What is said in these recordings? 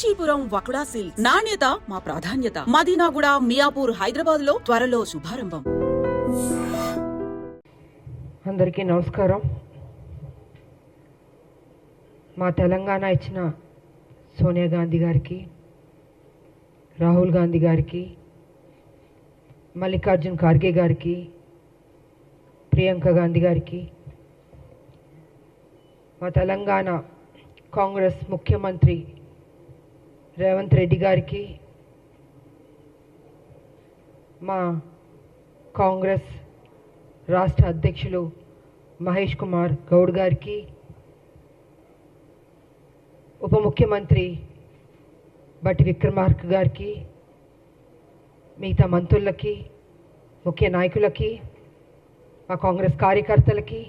Kanchipuram వకుడా silks. నాణ్యత మా ప్రాధాన్యత. మదీనాగుడ మియాపూర్ హైదరాబాద్లో త్వరలో శుభారంభం. అందరికీ నమస్కారం. మా తెలంగాణ ఇచ్చిన సోనియా గాంధీ గారికి రాహుల్ గాంధీ గారికి మల్లికార్జున్ ఖార్గే గారికి ప్రియాంక గాంధీ గారికి మా తెలంగాణ కాంగ్రెస్ ముఖ్యమంత్రి రేవంత్ రెడ్డి గారికి మా కాంగ్రెస్ రాష్ట్ర అధ్యక్షులు మహేష్ కుమార్ గౌడ్ గారికి ఉప ముఖ్యమంత్రి బట్టి విక్రమార్క గారికి మిగతా మంత్రులకి ముఖ్య నాయకులకి మా కాంగ్రెస్ కార్యకర్తలకి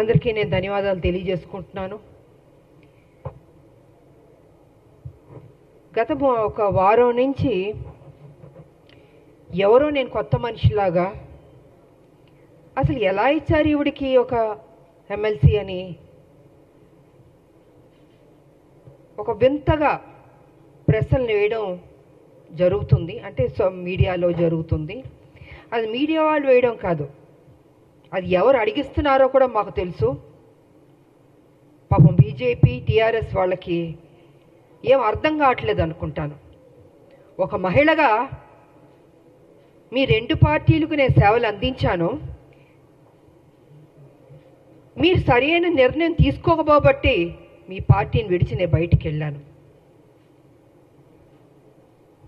అందరికీ నేను ధన్యవాదాలు తెలియజేసుకుంటున్నాను. గత ఒక వారం నుంచి ఎవరో నేను కొత్త మనిషిలాగా అసలు ఎలా ఇచ్చారు ఈవిడికి ఒక ఎమ్మెల్సీ అని? ఒక వింతగా ప్రశ్నలు వేయడం జరుగుతుంది. అంటే సో- మీడియాలో జరుగుతుంది. అది మీడియా వాళ్ళు వేయడం కాదు. అది ఎవరు అడిగిస్తున్నారో కూడా మాకు తెలుసు. పాపం బీజేపీ టీఆర్ఎస్ వాళ్ళకి ఏం అర్థం కావట్లేదు అనుకుంటాను. ఒక మహిళగా మీ రెండు పార్టీలకు నేను సేవలు అందించాను. మీరు సరైన నిర్ణయం తీసుకోకపోబట్టి మీ పార్టీని విడిచి నేను బయటికి వెళ్ళాను.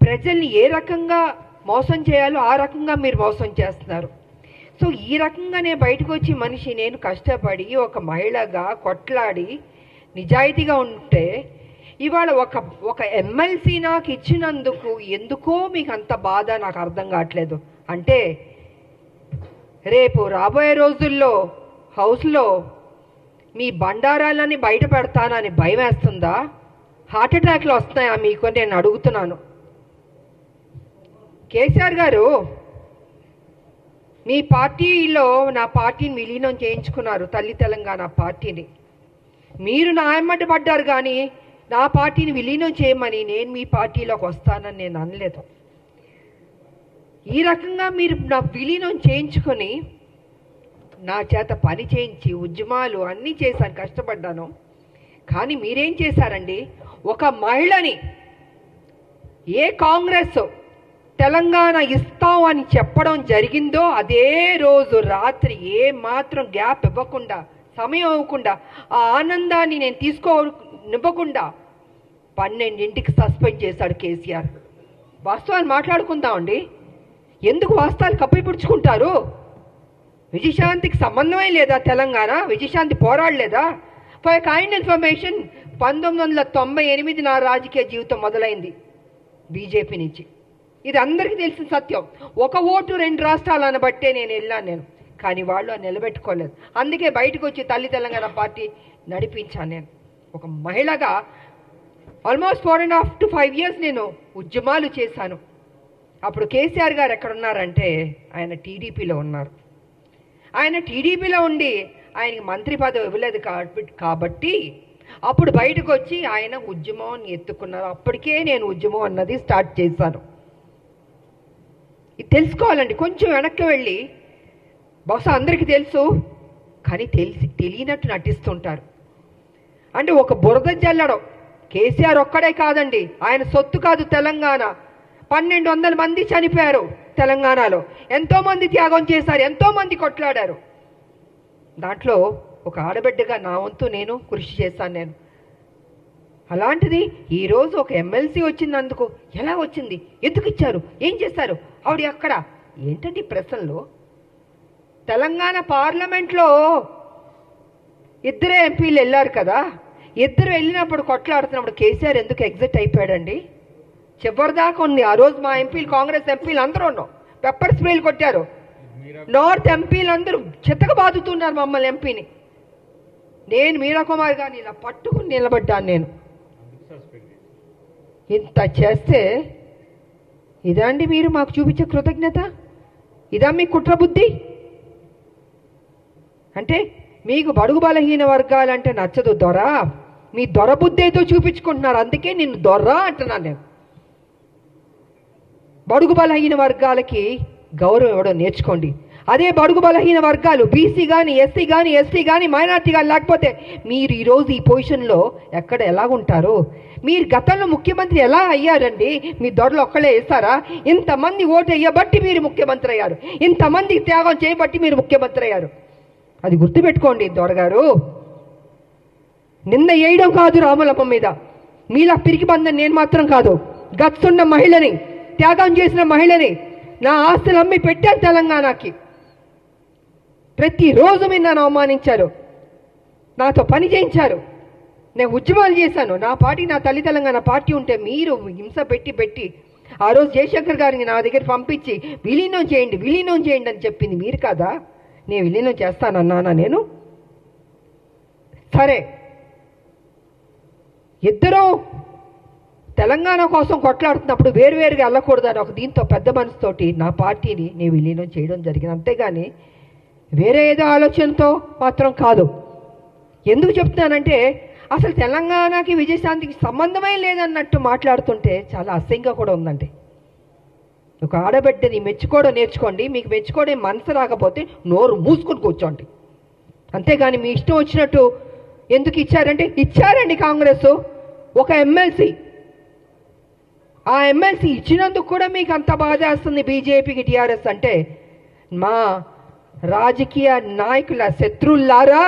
ప్రజల్ని ఏ రకంగా మోసం చేయాలో ఆ రకంగా మీరు మోసం చేస్తున్నారు. సో ఈ రకంగా నేను బయటకు వచ్చి మనిషి నేను కష్టపడి ఒక మహిళగా కొట్లాడి నిజాయితీగా ఉంటే ఇవాళ ఒక ఒక ఎమ్మెల్సీ నాకు ఇచ్చినందుకు ఎందుకో మీకు అంత బాధ నాకు అర్థం కావట్లేదు. అంటే రేపు రాబోయే రోజుల్లో హౌస్లో మీ బండారాలని బయట పెడతానని భయం వేస్తుందా? హార్ట్ అటాక్లు వస్తాయా మీకు అని నేను అడుగుతున్నాను. కేసీఆర్ గారు మీ పార్టీలో నా పార్టీని విలీనం చేయించుకున్నారు తల్లి తెలంగాణ పార్టీని. మీరు నా ఎమ్మటి పడ్డారు కానీ నా పార్టీని విలీనం చేయమని నేను మీ పార్టీలోకి వస్తానని నేను అనలేదు. ఈ రకంగా మీరు నా విలీనం చేయించుకొని నా చేత పని చేయించి ఉద్యమాలు అన్నీ చేశాను కష్టపడ్డాను. కానీ మీరేం చేశారండి? ఒక మహిళని ఏ కాంగ్రెస్ తెలంగాణ ఇస్తాం అని చెప్పడం జరిగిందో అదే రోజు రాత్రి ఏ మాత్రం గ్యాప్ ఇవ్వకుండా సమయం ఇవ్వకుండా ఆ ఆనందాన్ని నేను తీసుకోనివ్వకుండా పన్నెండింటికి సస్పెండ్ చేశాడు కేసీఆర్. వాస్తవాన్ని మాట్లాడుకుందామండి. ఎందుకు వాస్తవాలు కప్పిపుడుచుకుంటారు? విజయశాంతికి సంబంధమే లేదా తెలంగాణ? విజయశాంతి పోరాడలేదా? ఫర్ కైండ్ ఇన్ఫర్మేషన్ పంతొమ్మిది వందల తొంభై ఎనిమిది నా రాజకీయ జీవితం మొదలైంది బీజేపీ నుంచి. ఇది అందరికీ తెలిసిన సత్యం. ఒక ఓటు రెండు రాష్ట్రాలు అనబట్టే నేను వెళ్ళాను నేను. కానీ వాళ్ళు నిలబెట్టుకోలేదు. అందుకే బయటకు వచ్చి తల్లి తెలంగాణ పార్టీ నడిపించాను నేను. ఒక మహిళగా almost four and half to five years నేను ఉద్యమాలు చేశాను. అప్పుడు కేసీఆర్ గారు ఎక్కడ ఉన్నారంటే ఆయన టీడీపీలో ఉన్నారు. ఆయన టీడీపీలో ఉండి ఆయనకి మంత్రి పదవి ఇవ్వలేదు కాబట్టి కాబట్టి అప్పుడు బయటకు వచ్చి ఆయన ఉద్యమం ఎత్తుకున్నారు. అప్పటికే నేను ఉద్యమం అన్నది స్టార్ట్ చేశాను. ఇది తెలుసుకోవాలండి. కొంచెం వెనక్కి వెళ్ళి బహుశా అందరికీ తెలుసు కానీ తెలిసి తెలియనట్టు నటిస్తుంటారు. అంటే ఒక బురద జల్లడం కేసీఆర్ ఒక్కడే కాదండి. ఆయన సొత్తు కాదు తెలంగాణ. పన్నెండు వందల మంది చనిపోయారు తెలంగాణలో. ఎంతోమంది త్యాగం చేశారు ఎంతోమంది కొట్లాడారు. దాంట్లో ఒక ఆడబిడ్డగా నా వంతు నేను కృషి చేశాను నేను. అలాంటిది ఈరోజు ఒక ఎమ్మెల్సీ అందుకు ఎలా వచ్చింది? ఎందుకు ఇచ్చారు? ఏం చేశారు? ఆవిడ అక్కడ ఏంటండి ప్రశ్నలు? తెలంగాణ పార్లమెంట్లో ఇద్దరే ఎంపీలు వెళ్ళారు కదా. ఇద్దరు వెళ్ళినప్పుడు కొట్లాడుతున్నప్పుడు కేసీఆర్ ఎందుకు ఎగ్జిట్ అయిపోయాడండి? చివరిదాకా ఉంది. ఆ రోజు మా ఎంపీలు కాంగ్రెస్ ఎంపీలు అందరూ ఉన్నాం. పెప్పర్ స్ప్రేలు కొట్టారు. నార్త్ ఎంపీలు అందరూ చిత్తగా బాదుతున్నారు మమ్మల్ని ఎంపీని. నేను మీరా కుమార్ గారిని ఇలా పట్టుకుని నిలబడ్డాను నేను. ఇంత చేస్తే ఇదా అండి మీరు మాకు చూపించే కృతజ్ఞత? ఇదా మీ కుట్ర బుద్ధి? అంటే మీకు బడుగు బలహీన వర్గాలంటే నచ్చదు దొరా? మీ దొరబుద్ధేతో చూపించుకుంటున్నారు. అందుకే నిన్ను దొర్ర అంటున్నాను నేను. బడుగు బలహీన వర్గాలకి గౌరవం ఇవ్వడం నేర్చుకోండి. అదే బడుగు బలహీన వర్గాలు బీసీ కానీ ఎస్సీ కానీ ఎస్టీ కానీ మైనార్టీ కానీ లేకపోతే మీరు ఈరోజు ఈ పొజిషన్లో ఎక్కడ ఎలా ఉంటారు? మీరు గతంలో ముఖ్యమంత్రి ఎలా అయ్యారండి? మీ దొరలు ఒక్కడే వేస్తారా? ఇంతమంది ఓటు వేయబట్టి మీరు ముఖ్యమంత్రి అయ్యారు. ఇంతమంది త్యాగం చేయబట్టి మీరు ముఖ్యమంత్రి అయ్యారు. అది గుర్తుపెట్టుకోండి దొరగారు. నిన్న వేయడం కాదు రాములమ్మ మీద. మీలా పిరికి బంధం నేను మాత్రం కాదు. గచ్చున్న మహిళని త్యాగం చేసిన మహిళని నా ఆస్తులు అమ్మి పెట్టాను తెలంగాణకి. ప్రతిరోజు మీరు నన్ను అవమానించారు. నాతో పని చేయించారు. నేను ఉద్యమాలు చేశాను. నా పార్టీ నా తల్లి తెలంగాణ పార్టీ ఉంటే మీరు హింస పెట్టి పెట్టి ఆ రోజు జయశంకర్ గారిని నా దగ్గర పంపించి విలీనం చేయండి విలీనం చేయండి అని చెప్పింది మీరు కాదా? నేను విలీనం చేస్తానన్నానా నేను? సరే. ఇద్దరూ తెలంగాణ కోసం కొట్లాడుతున్నప్పుడు వేరువేరుగా వెళ్ళకూడదని ఒక దీంతో పెద్ద మనసుతోటి నా పార్టీని నేను విలీనం చేయడం జరిగింది. అంతేగాని వేరే ఏదో ఆలోచనతో మాత్రం కాదు. ఎందుకు చెప్తున్నానంటే అసలు తెలంగాణకి విజయశాంతికి సంబంధమే లేదన్నట్టు మాట్లాడుతుంటే చాలా అసహ్యంగా కూడా ఉందండి. ఒక ఆడబిడ్డని మెచ్చుకోవడం నేర్చుకోండి మీకు మెచ్చుకోవడం మనసు రాకపోతే నోరు మూసుకొని కూర్చోండి. అంతేగాని మీ ఇష్టం వచ్చినట్టు ఎందుకు ఇచ్చారంటే ఇచ్చారండి కాంగ్రెస్. ఒక ఎమ్మెల్సీ ఆ ఎమ్మెల్సీ ఇచ్చినందుకు కూడా మీకు అంత బాధ చేస్తుంది బీజేపీకి టీఆర్ఎస్ అంటే. మా రాజకీయ నాయకుల శత్రువులారా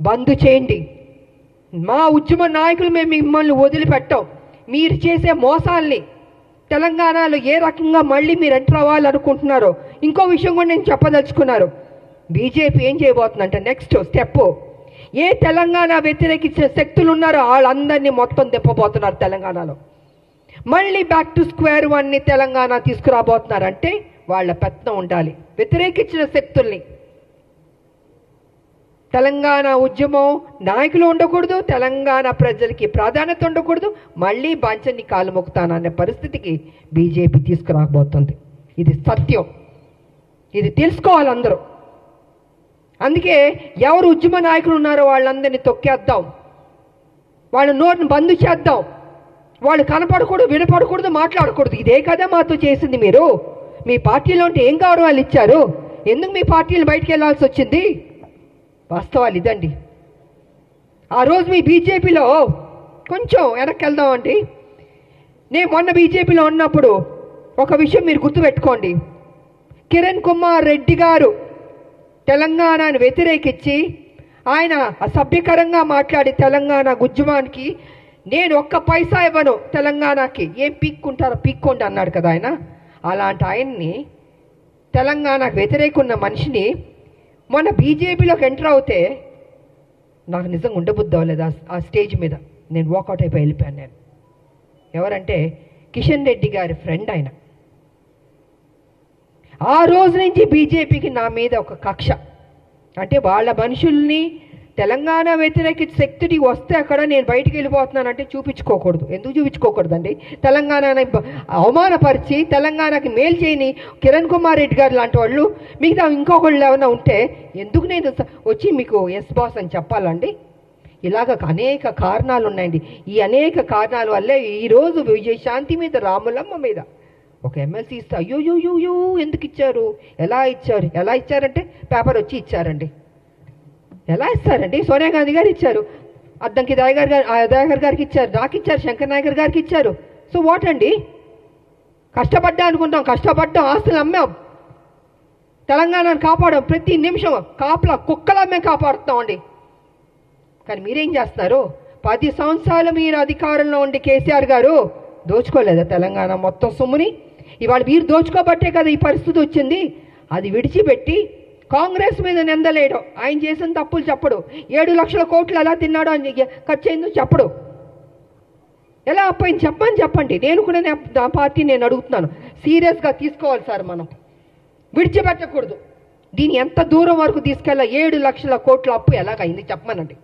బంద్ చేయండి. మా ఉద్యమ నాయకులు మేము మిమ్మల్ని వదిలిపెట్టాం. మీరు చేసే మోసాల్ని తెలంగాణలో ఏ రకంగా మళ్ళీ మీరు ఎంటర్ అవ్వాలనుకుంటున్నారో ఇంకో విషయం కూడా నేను చెప్పదలుచుకున్నారు బీజేపీ ఏం చేయబోతుందంటే నెక్స్ట్ స్టెప్ ఏ తెలంగాణ వ్యతిరేకించిన శక్తులు ఉన్నారో వాళ్ళందరినీ మొత్తం తెప్పబోతున్నారు తెలంగాణలో. మళ్ళీ బ్యాక్ టు స్క్వేర్ వన్ని తెలంగాణ తీసుకురాబోతున్నారంటే వాళ్ళ పెత్తనం ఉండాలి. వ్యతిరేకించిన శక్తుల్ని. తెలంగాణ ఉద్యమం నాయకులు ఉండకూడదు తెలంగాణ ప్రజలకి ప్రాధాన్యత ఉండకూడదు మళ్ళీ బాంచన్ని కాలు మొక్కుతాననే పరిస్థితికి బీజేపీ తీసుకురాబోతుంది. ఇది సత్యం. ఇది తెలుసుకోవాలి అందరూ. అందుకే ఎవరు ఉద్యమ నాయకులు ఉన్నారో వాళ్ళందరినీ తొక్కేద్దాం. వాళ్ళ నోటిని బంద్ చేద్దాం. వాళ్ళు కనపడకూడదు వినపడకూడదు మాట్లాడకూడదు. ఇదే కదా మాతో చేసింది మీరు. మీ పార్టీలో ఉంటే ఏం గౌరవాలు ఇచ్చారు? ఎందుకు మీ పార్టీలు బయటికి వెళ్ళాల్సి వచ్చింది? వాస్తవాలు ఇదండి. ఆ రోజు మీ బీజేపీలో కొంచెం వెనక్కి వెళ్దామండి నేను మొన్న బీజేపీలో ఉన్నప్పుడు ఒక విషయం మీరు గుర్తుపెట్టుకోండి. కిరణ్ కుమార్ రెడ్డి గారు తెలంగాణను వ్యతిరేకించి ఆయన అసభ్యకరంగా మాట్లాడి తెలంగాణ గుజ్జువానికి నేను ఒక్క పైసా ఇవ్వను తెలంగాణకి ఏం పీక్కుంటారో పీక్కోండి అన్నాడు కదా ఆయన. అలాంటి ఆయన్ని తెలంగాణకు వ్యతిరేకం ఉన్న మనిషిని మొన్న బీజేపీలోకి ఎంటర్ అవుతే నాకు నిజంగా ఉండబుద్ధి అవ్వలేదు ఆ- ఆ స్టేజ్ మీద. నేను వాకౌట్ అయిపోయి వెళ్ళిపోయాను నేను. ఎవరంటే కిషన్ రెడ్డి గారి ఫ్రెండ్ ఆయన. ఆ రోజు నుంచి బీజేపీకి నా మీద ఒక కక్ష. అంటే వాళ్ళ మనుషుల్ని తెలంగాణ వ్యతిరేక శక్తిని వస్తే అక్కడ నేను బయటికి వెళ్ళిపోతున్నానంటే చూపించుకోకూడదు. ఎందుకు చూపించుకోకూడదండి? తెలంగాణని అవమానపరిచి తెలంగాణకి మేలు చేయని కిరణ్ కుమార్ రెడ్డి గారు లాంటి వాళ్ళు మిగతా ఇంకొకళ్ళు ఏమైనా ఉంటే ఎందుకు నేను స- వచ్చి మీకు ఎస్ బాస్ అని చెప్పాలండి? ఇలాగ అనేక కారణాలు ఉన్నాయండి ఈ అనేక కారణాల వల్లే ఈరోజు విజయశాంతి మీద రాములమ్మ మీద ఒక ఎమ్మెల్సీ ఇస్తే అయ్యో యో యో యో ఎందుకు ఇచ్చారు? ఎలా ఇచ్చారు? ఎలా ఇచ్చారంటే పేపర్ వచ్చి ఇచ్చారండి. ఎలా ఇస్తారండి? సోనియా గాంధీ గారు ఇచ్చారు. అద్దంకి దయాగర్ గారు ఆ దయాగర్ గారికి ఇచ్చారు. నాకు ఇచ్చారు. శంకర్ నాయకర్ గారికి ఇచ్చారు. సో వాట్ అండి? కష్టపడ్డా అనుకుంటాం. కష్టపడ్డాం ఆస్తులు అమ్మాం. తెలంగాణను కాపాడాం. ప్రతి నిమిషం కాపలా కుక్కలా మేము కాపాడుతామండి కానీ మీరేం చేస్తున్నారు? పది సంవత్సరాలు మీరు అధికారంలో ఉండి కేసీఆర్ గారు దోచుకోలేదా తెలంగాణ మొత్తం సొమ్ముని? ఇవాళ మీరు దోచుకోబట్టే కదా ఈ పరిస్థితి వచ్చింది. అది విడిచిపెట్టి కాంగ్రెస్ మీద నిందలేయడం. ఆయన చేసిన తప్పులు చెప్పడు. ఏడు లక్షల కోట్లు ఎలా తిన్నాడో అని ఖర్చు అయిందో చెప్పడు. ఎలా అప్పయింది చెప్పని చెప్పండి. నేను కూడా నా- నా పార్టీ నేను అడుగుతున్నాను. సీరియస్గా తీసుకోవాలి సార్ మనం. విడిచిపెట్టకూడదు. దీన్ని ఎంత దూరం వరకు తీసుకెళ్ళా? ఏడు లక్షల కోట్ల అప్పు ఎలాగైంది చెప్పమనండి.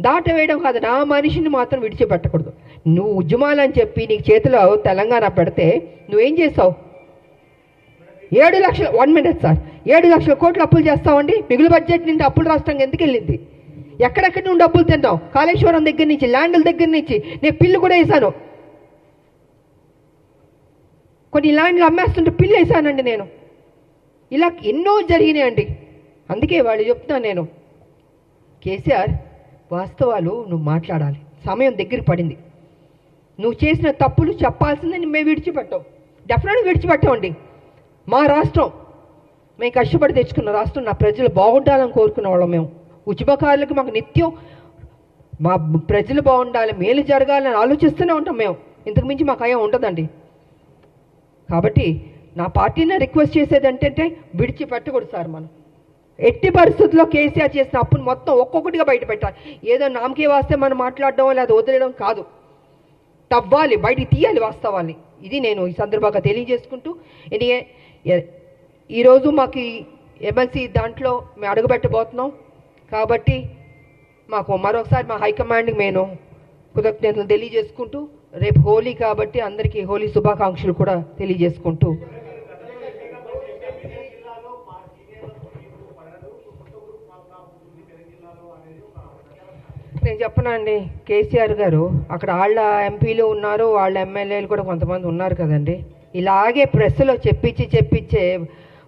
దాట వేయడం కాదు. నా మనిషిని మాత్రం విడిచిపెట్టకూడదు. నువ్వు ఉద్యమాలని చెప్పి నీకు చేతిలో తెలంగాణ పెడితే నువ్వేం చేసావు ఏడు లక్షల వన్ మినిట్ సార్. ఏడు లక్షల కోట్లు అప్పులు చేస్తామండి మిగులు బడ్జెట్ నుండి అప్పులు రాష్ట్రంగా ఎందుకు వెళ్ళింది? ఎక్కడెక్కడి నుండి డబ్బులు తిన్నావు? కాళేశ్వరం దగ్గర నుంచి ల్యాండ్ల దగ్గర నుంచి. నేను పిల్లు కూడా వేశాను కొన్ని ల్యాండ్లు అమ్మేస్తుంటే పిల్లు వేశానండి నేను. ఇలా ఎన్నో జరిగినాయండి. అందుకే వాళ్ళు చెప్తున్నాను నేను. కేసీఆర్ వాస్తవాలు నువ్వు మాట్లాడాలి. సమయం దగ్గర పడింది. నువ్వు చేసిన తప్పులు చెప్పాల్సిందని మేము విడిచిపెట్టాం. డెఫినెట్గా విడిచిపెట్టామండి. మా రాష్ట్రం మేము కష్టపడి తెచ్చుకున్న రాష్ట్రం నా ప్రజలు బాగుండాలని కోరుకునే వాళ్ళం మేము. ఉద్యమకారులకు మాకు నిత్యం మా ప్రజలు బాగుండాలి మేలు జరగాలని ఆలోచిస్తూనే ఉంటాం మేము. ఇంతకు మించి మాకు అయ్యా ఉండదండి. కాబట్టి నా పార్టీని రిక్వెస్ట్ చేసేది ఏంటంటే విడిచిపెట్టకూడదు సార్ మనం. ఎట్టి పరిస్థితుల్లో కేసీఆర్ చేసిన అప్పును మొత్తం ఒక్కొక్కటిగా బయట పెట్టాలి ఏదో నామకే వాస్తే మనం మాట్లాడడం లేదా వదిలేయడం కాదు. తవ్వాలి బయటికి తీయాలి వాస్తవాన్ని ఇది నేను ఈ సందర్భంగా తెలియజేసుకుంటూ ఎందుకంటే ఈరోజు మాకు ఎమ్మెల్సీ దాంట్లో మేము అడుగుపెట్టబోతున్నాం. కాబట్టి మాకు మరొకసారి మా హైకమాండ్కి నేను కృతజ్ఞతలు తెలియజేసుకుంటూ రేపు హోలీ కాబట్టి అందరికీ హోలీ శుభాకాంక్షలు కూడా తెలియజేసుకుంటూ నేను చెప్పనండి కేసీఆర్ గారు. అక్కడ వాళ్ళ ఎంపీలు ఉన్నారు వాళ్ళ ఎమ్మెల్యేలు కూడా కొంతమంది ఉన్నారు కదండి. ఇలాగే ప్రెస్లో చెప్పించి చెప్పించే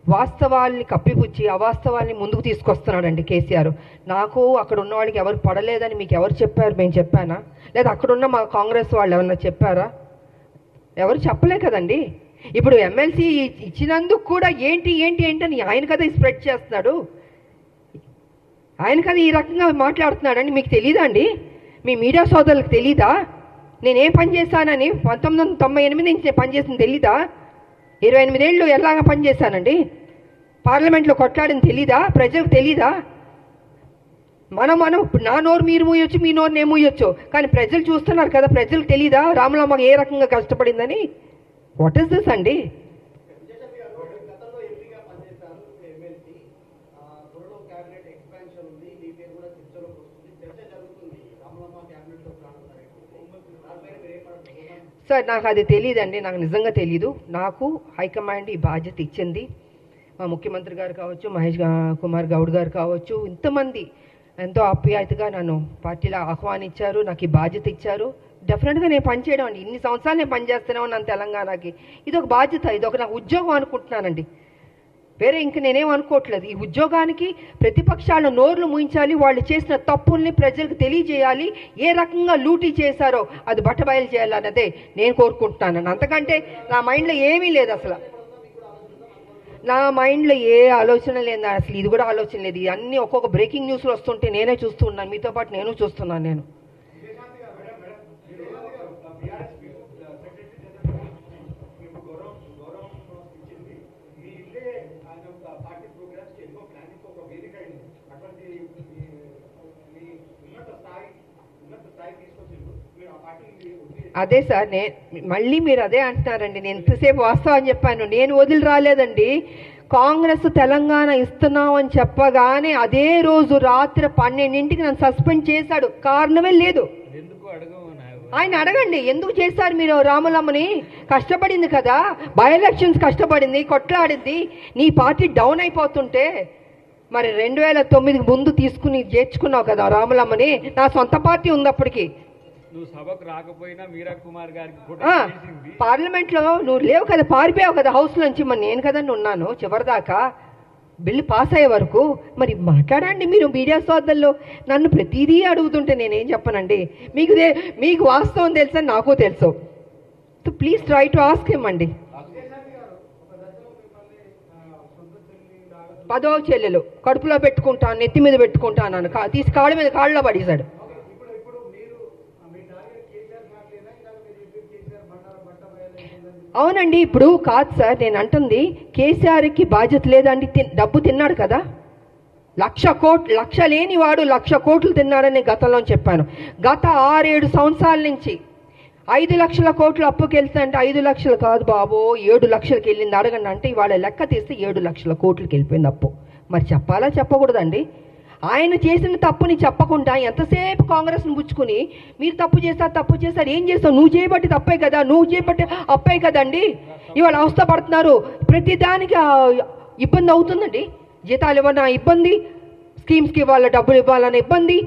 వాస్తవాల్ని కప్పిపుచ్చి అవాస్తవాల్ని ముందుకు తీసుకొస్తున్నాడండి కేసీఆర్. నాకు అక్కడ ఉన్న వాళ్ళకి ఎవరు పడలేదని మీకు ఎవరు చెప్పారు? మేము చెప్పానా? లేదా అక్కడున్న మా కాంగ్రెస్ వాళ్ళు ఏమన్నా చెప్పారా? ఎవరు చెప్పలే కదండి. ఇప్పుడు ఎమ్మెల్సీ ఇచ్చినందుకు కూడా ఏంటి ఏంటి ఏంటి అని ఆయన కదా స్ప్రెడ్ చేస్తున్నాడు. ఆయన కదా ఈ రకంగా మాట్లాడుతున్నాడని మీకు తెలీదా అండి? మీ మీడియా సోదరులకు తెలీదా? నేనేం పని చేశానని పంతొమ్మిది వందల తొంభై ఎనిమిది నుంచి నేను పనిచేసింది తెలీదా? ఇరవై ఎనిమిదేళ్ళు ఎలాగ పనిచేశానండి పార్లమెంట్లో కొట్లాడని తెలీదా? ప్రజలకు తెలీదా? మనం మనం ఇప్పుడు నా నోరు మీరు మూయొచ్చు మీ నోరు నేను మూయొచ్చు. కానీ ప్రజలు చూస్తున్నారు కదా ప్రజలకు తెలీదా? రామలమ్మ ఏ రకంగా కష్టపడిందని? వాట్ ఇస్ దిస్ అండి? సార్ నాకు అది తెలియదండి నాకు నిజంగా తెలీదు. నాకు హైకమాండ్ ఈ బాధ్యత ఇచ్చింది. మా ముఖ్యమంత్రి గారు కావచ్చు మహేష్ కుమార్ గౌడ్ గారు కావచ్చు ఇంతమంది ఎంతో ఆప్యాయతగా నన్ను పార్టీలో ఆహ్వానించారు నాకు ఈ బాధ్యత ఇచ్చారు. డెఫినెట్గా నేను పనిచేయడం అండి. ఇన్ని సంవత్సరాలు నేను పనిచేస్తూనే ఉన్నాను తెలంగాణకి. ఇది ఒక బాధ్యత ఇది ఒక నాకు ఉద్యోగం అనుకుంటున్నానండి. వేరే ఇంక నేనేమనుకోవట్లేదు ఈ ఉద్యోగానికి ప్రతిపక్షాల నోర్లు ముయించాలి వాళ్ళు చేసిన తప్పుల్ని ప్రజలకు తెలియజేయాలి ఏ రకంగా లూటీ చేశారో అది బట్టబయలు చేయాలన్నదే నేను కోరుకుంటున్నాను. అంతకంటే నా మైండ్లో ఏమీ లేదు అసలు. నా మైండ్లో ఏ ఆలోచన లేదు అసలు ఇది కూడా ఆలోచన లేదు. ఇవన్నీ ఒక్కొక్క బ్రేకింగ్ న్యూస్లు వస్తుంటే నేనే చూస్తున్నాను మీతో పాటు నేను చూస్తున్నాను నేను. అదే సార్ నే మళ్ళీ మీరు అదే అంటున్నారండి. నేను ఎంతసేపు వాస్తవం చెప్పాను. నేను వదిలి రాలేదండి. కాంగ్రెస్ తెలంగాణ ఇస్తున్నాం అని చెప్పగానే అదే రోజు రాత్రి పన్నెండింటికి నన్ను సస్పెండ్ చేశాడు. కారణమే లేదు. ఆయన అడగండి. ఎందుకు చేశారు మీరు రాములమ్మని? కష్టపడింది కదా. బై ఎలక్షన్స్ కష్టపడింది కొట్లాడింది. నీ పార్టీ డౌన్ అయిపోతుంటే మరి రెండు వేల తొమ్మిదికి ముందు తీసుకుని చేర్చుకున్నావు కదా రాములమ్మని? నా సొంత పార్టీ ఉంది అప్పటికి. నువ్వు సభకు రాకపోయినా మీరా కుమార్ గారికి చేసింది పార్లమెంట్లో నువ్వు లేవు కదా పారిపోయావు కదా హౌస్ నుంచి. మరి నేను కదండి ఉన్నాను చివరిదాకా. బిల్లు పాస్ అయ్యే వరకు. మరి మాట్లాడండి మీరు మీడియా సోదరులు నన్ను ప్రతిదీ అడుగుతుంటే నేనేం చెప్పనండి? మీకు మీకు వాస్తవం తెలుసని నాకు తెలుసు. Please try to ask him అండి. పదో చెల్లెలు కడుపులో పెట్టుకుంటాను నెత్తి మీద పెట్టుకుంటాను కా- తీసి కాళ్ళ మీద కాళ్ళలో పడేశాడు. అవునండి ఇప్పుడు కాదు సార్ నేను అంటుంది కేసీఆర్కి బాధ్యత లేదండి డబ్బు తిన్నాడు కదా? లక్ష కోట్లు లక్ష లేని వాడు లక్ష కోట్లు తిన్నాడని గతంలో చెప్పాను. గత ఆరేడు సంవత్సరాల నుంచి ఐదు లక్షల కోట్లు అప్పుకి వెళ్తే అంటే ఐదు లక్షలు కాదు బాబో ఏడు లక్షలకి వెళ్ళింది అడగండి అంటే ఇవాళ లెక్క తీస్తే ఏడు లక్షల కోట్లకి వెళ్ళిపోయింది అప్పు. మరి చెప్పాలా చెప్పకూడదండి? ఆయన చేసిన తప్పుని చెప్పకుండా ఎంతసేపు కాంగ్రెస్ని పుచ్చుకుని మీరు తప్పు చేస్తారు తప్పు చేస్తారు ఏం చేస్తావు? నువ్వు చేయబట్టి తప్పే కదా నువ్వు చేయబట్టి అప్పే కదండి? ఇవాళ అవస్థ పడుతున్నారు. ప్రతి దానికి ఇబ్బంది అవుతుందండి. జీతాలు ఇవ్వన ఇబ్బంది. స్కీమ్స్కి ఇవ్వాలి డబ్బులు ఇవ్వాలన్న ఇబ్బంది.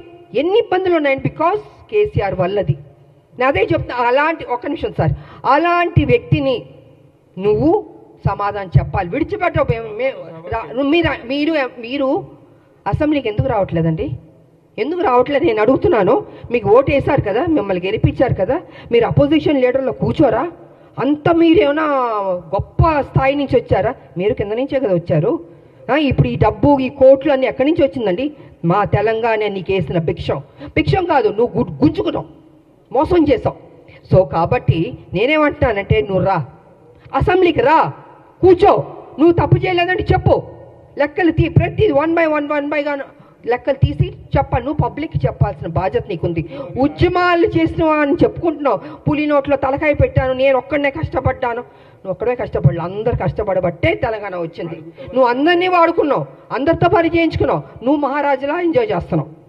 ఎన్ని ఇబ్బందులు ఉన్నాయండి? బికాస్ కేసీఆర్ వల్లది. నేను అదే చెప్తున్నా అలాంటి ఒక్క నిమిషం సార్. అలాంటి వ్యక్తిని నువ్వు సమాధానం చెప్పాలి. విడిచిపెట్టవు మీరు మీరు మీరు అసెంబ్లీకి ఎందుకు రావట్లేదండి? ఎందుకు రావట్లేదు? నేను అడుగుతున్నాను. మీకు ఓటు వేశారు కదా? మిమ్మల్ని గెలిపించారు కదా? మీరు అపోజిషన్ లీడర్లో కూర్చోరా? అంత మీరేమైనా గొప్ప స్థాయి నుంచి వచ్చారా? మీరు కింద నుంచే కదా వచ్చారు. ఇప్పుడు ఈ డబ్బు ఈ కోట్లు అన్నీ ఎక్కడి నుంచి వచ్చిందండి? మా తెలంగాణ నీకు వేసిన భిక్షం. భిక్షం కాదు నువ్వు గుంజుకున్నావు. మోసం చేసావు సో కాబట్టి నేనేమంటున్నానంటే నువ్వు రా. అసెంబ్లీకి రా. కూర్చో. నువ్వు తప్పు చేయలేదంటే చెప్పు. లెక్కలు తీ ప్రతి one by one one by గాను లెక్కలు తీసి చెప్పాలి నువ్వు పబ్లిక్ చెప్పాల్సిన బాధ్యత నీకుంది. ఉద్యమాలు చేసినవా అని చెప్పుకుంటున్నావు. పులి నోట్లో తలకాయ పెట్టాను నేను ఒక్కడనే కష్టపడ్డాను. నువ్వు ఒక్కడే కష్టపడలే అందరు కష్టపడబట్టే తెలంగాణ వచ్చింది. నువ్వు అందరినీ వాడుకున్నావు అందరితో పని చేయించుకున్నావు. నువ్వు మహారాజులా ఎంజాయ్ చేస్తున్నావు.